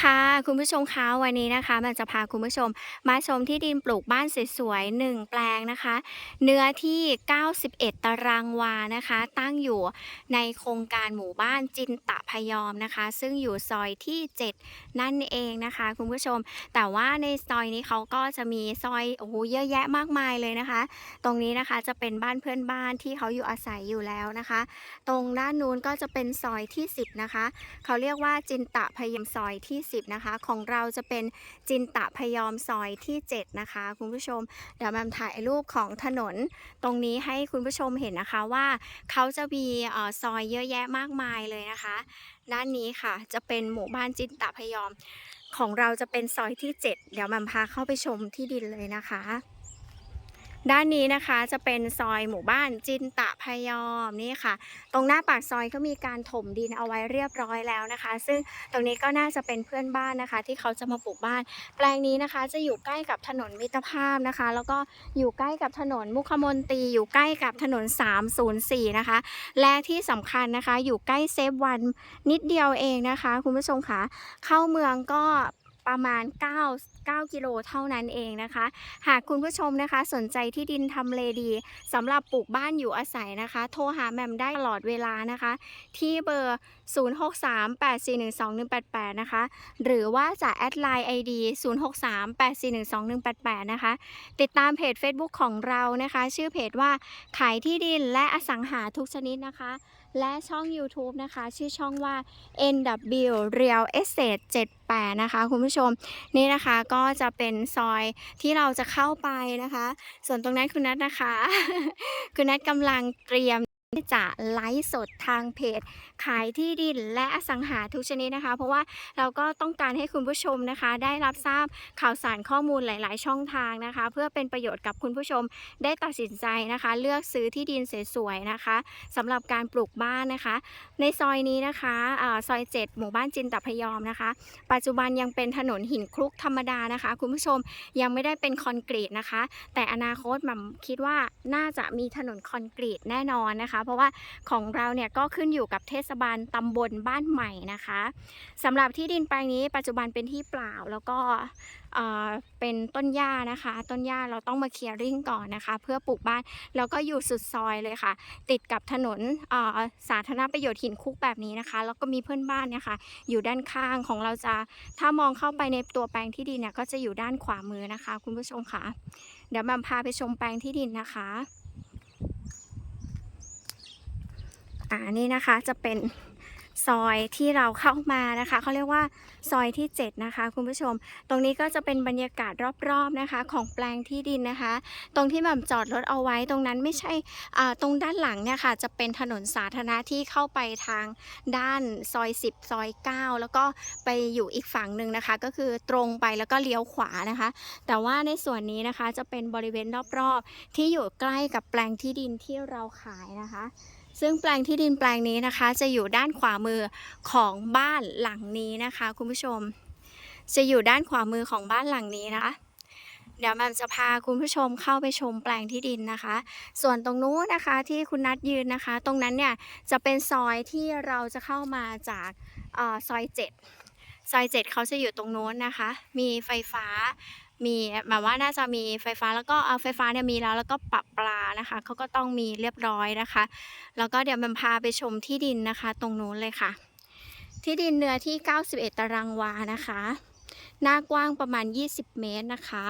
ค่ะคุณผู้ชมคะวันนี้นะคะ มันจะพาคุณผู้ชมมาชมที่ดินปลูกบ้านสวยๆ1แปลงนะคะ เนื้อที่ 91 ตารางวานะคะ ตั้งอยู่ในโครงการหมู่บ้านจินตะพยอมนะคะ ซึ่งอยู่ซอยที่ 7 นั่นเองนะคะ คุณผู้ชม แต่ว่าในซอยนี้เขาก็จะมีซอยโอ้โหเยอะแยะมากมายเลยนะคะ ตรงนี้นะคะจะเป็นบ้านเพื่อนบ้านที่เขาอยู่อาศัยอยู่แล้วนะคะ ตรงด้านนู้นก็จะเป็นซอยที่ 10 นะคะ เขาเรียกว่าจินตะพยอมซอยที่10นะคะ ของเราจะเป็นจินตะพยอมซอยที่ 7 นะคะ คุณผู้ชม เดี๋ยวแมมถ่ายรูปของถนนตรงนี้ให้คุณผู้ชมเห็นนะคะว่าเขาจะมีซอยเยอะแยะมากมายเลยนะคะ ด้านนี้ค่ะจะเป็นหมู่บ้านจินตะพยอม ของเราจะเป็นซอยที่ 7 เดี๋ยวแมมพาเข้าไปชมที่ดินเลยนะคะ ด้านนี้นะคะจะเป็นซอยหมู่บ้านจินตะพยอมนี่ค่ะ ตรงหน้าปากซอยก็มีการถมดินเอาไว้เรียบร้อยแล้วนะคะ ซึ่งตรงนี้ก็น่าจะเป็นเพื่อนบ้านนะคะ ที่เขาจะมาปลูกบ้าน แปลงนี้นะคะจะอยู่ใกล้กับถนนมิตรภาพนะคะ แล้วก็อยู่ใกล้กับถนนมุขมนตรีอยู่ใกล้กับถนน 304 นะคะ และที่สำคัญนะคะ อยู่ใกล้เซฟวันนิดเดียวเองนะคะ คุณผู้ชมคะเข้าเมืองก็ ประมาณ 9 9 กิโลเท่านั้นเองนะคะ หากคุณผู้ชมนะคะสนใจที่ดินทำเลดีสำหรับปลูกบ้านอยู่อาศัยนะคะ โทรหาแหมมได้ตลอดเวลานะคะ ที่เบอร์ 0638412188 นะคะ หรือว่าจะแอดไลน์ ID 0638412188 นะคะ ติดตามเพจ Facebook ของเรานะคะ ชื่อเพจว่าขายที่ดินและอสังหาทุกชนิดนะคะ และช่อง YouTube นะคะ ชื่อช่องว่า NW Real Estate 7 8 นะคะ คุณผู้ชมนี่นะคะก็จะเป็นซอยที่เราจะเข้าไปนะคะ ส่วนตรงนั้นคุณนัทนะคะ คุณนัทกำลังเตรียม จะไลฟ์สดทางเพจ ขายที่ดินและอสังหาทุกชนิดนะคะ เพราะว่าเราก็ต้องการให้คุณผู้ชมนะคะ ได้รับทราบข่าวสารข้อมูลหลาย ๆ ช่องทางนะคะ เพื่อเป็นประโยชน์กับคุณผู้ชมได้ตัดสินใจนะคะ เลือกซื้อที่ดินสวยๆนะคะสำหรับการปลูกบ้านนะคะ ในซอยนี้นะคะอซอย 7 หมู่บ้านจินตพยอมนะคะ ปัจจุบันยังเป็นถนนหินคลุกธรรมดานะคะ คุณผู้ชมยังไม่ได้เป็นคอนกรีตนะคะ แต่อนาคตหม่ำคิดว่าน่าจะมีถนนคอนกรีตแน่นอนนะคะเพราะว่าของเราเนี่ยก็ขึ้นอยู่กับเทศบาลตำบลบ้านใหม่นะคะสำหรับที่ดินแปลงนี้ปัจจุบันเป็นที่เปล่าแล้วก็เป็นต้นหญ้านะคะ ต้นหญ้าเราต้องมาเคลียร์ริ่งก่อนนะคะ เพื่อปลูกบ้านแล้วก็อยู่สุดซอยเลยค่ะ ติดกับถนนสาธารณประโยชน์หินคุกแบบนี้นะคะ แล้วก็มีเพื่อนบ้านเนี่ยค่ะอยู่ด้านข้างของเราจะถ้ามองเข้าไปในตัวแปลงที่ดินเนี่ยก็จะอยู่ด้านขวามือนะคะ คุณผู้ชมค่ะเดี๋ยวมาพาไปชมแปลงที่ดินนะคะ อ่านี่นะคะจะเป็นซอยที่เราเข้ามานะคะเขาเรียกว่าซอยที่ 7 นะคะ คุณผู้ชม ตรงนี้ก็จะเป็นบรรยากาศรอบๆนะคะ ของแปลงที่ดินนะคะ ตรงที่แบบจอดรถเอาไว้ตรงนั้นไม่ใช่ตรงด้านหลังเนี่ยค่ะจะเป็นถนนสาธารณะที่เข้าไปทางด้านซอย 10 ซอย 9 แล้วก็ไปอยู่อีกฝั่งหนึ่งนะคะ ก็คือตรงไปแล้วก็เลี้ยวขวานะคะ แต่ว่าในส่วนนี้นะคะจะเป็นบริเวณรอบๆ ที่อยู่ใกล้กับแปลงที่ดินที่เราขายนะคะ ซึ่งแปลงที่ดินแปลงนี้นะคะ จะอยู่ด้านขวามือของบ้านหลังนี้นะคะ คุณผู้ชม จะอยู่ด้านขวามือของบ้านหลังนี้นะคะ เดี๋ยวแมมจะพาคุณผู้ชมเข้าไปชมแปลงที่ดินนะคะ ส่วนตรงนู้นนะคะที่คุณนัดยืนนะคะ ตรงนั้นเนี่ยจะเป็นซอยที่เราจะเข้ามาจากออซอย7 ซอย7เขาจะอยู่ตรงโน้นนะคะ มีไฟฟ้า มีแบบว่าน่าจะมีไฟฟ้าแล้วก็เอาไฟฟ้าเนี่ยมีแล้วแล้วก็ปรับปลานะคะเขาก็ต้องมีเรียบร้อยนะคะ แล้วก็เดี๋ยวมันพาไปชมที่ดินนะคะ ตรงโน้นเลยค่ะ ที่ดินเนื้อที่ 91 ตารางวานะคะ หน้ากว้างประมาณ 20 เมตรนะคะ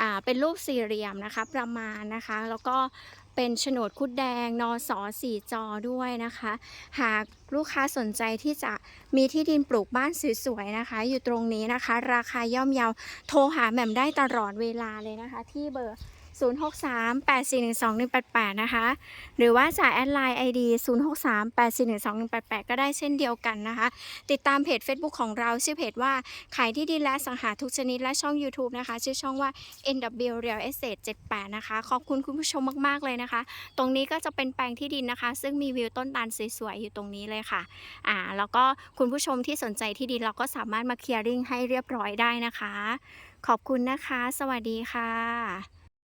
อ่าเป็นรูปสี่เหลี่ยมนะคะประมาณนะคะ แล้วก็ เป็นโฉนดคุดแดงนอสอสี่จอด้วยนะคะ หากลูกค้าสนใจที่จะมีที่ดินปลูกบ้านสวยๆนะคะ อยู่ตรงนี้นะคะ ราคาย่อมเยาโทรหาแหม่มได้ตลอดเวลาเลยนะคะ ที่เบอร์ 0638412188 นะคะ หรือว่าจะแอดไลน์ ID 0638412188 ก็ได้เช่นเดียวกันนะคะ ติดตามเพจ Facebook ของเราชื่อเพจว่า ขายที่ดินและสังหาทุกชนิดและช่อง YouTube นะคะ ชื่อช่องว่า NW Real Estate 78 นะคะ ขอบคุณคุณผู้ชมมาก ๆ เลยนะคะ ตรงนี้ก็จะเป็นแปลงที่ดินนะคะ ซึ่งมีวิวต้นตาลสวยๆอยู่ตรงนี้เลยค่ะอ่าแล้วก็คุณผู้ชมที่สนใจที่ดินเราก็สามารถมาเคลียร์ริ่งให้เรียบร้อยได้นะคะ ขอบคุณนะคะ สวัสดีค่ะ